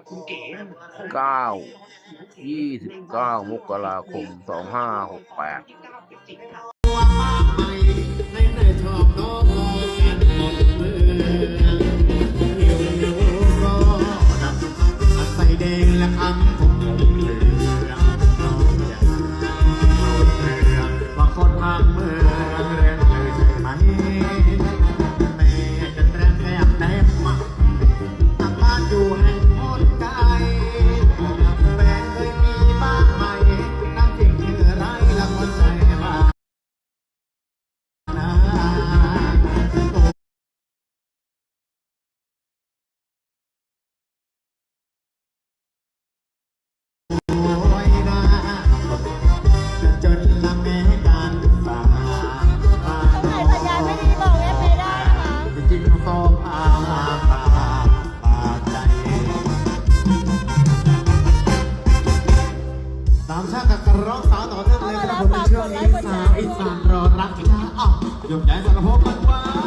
กับคุณเก๋เก้ายี่สิบเก้ามกราคมสองห้าหกแปด จริงก็พามาปาปาใจสามชาติกับร้องสาวต่อเนื่องเลยครับผมในช่วงนี้สาวอีสานรอรักช้าอ้าวยกย้ายสารพบมา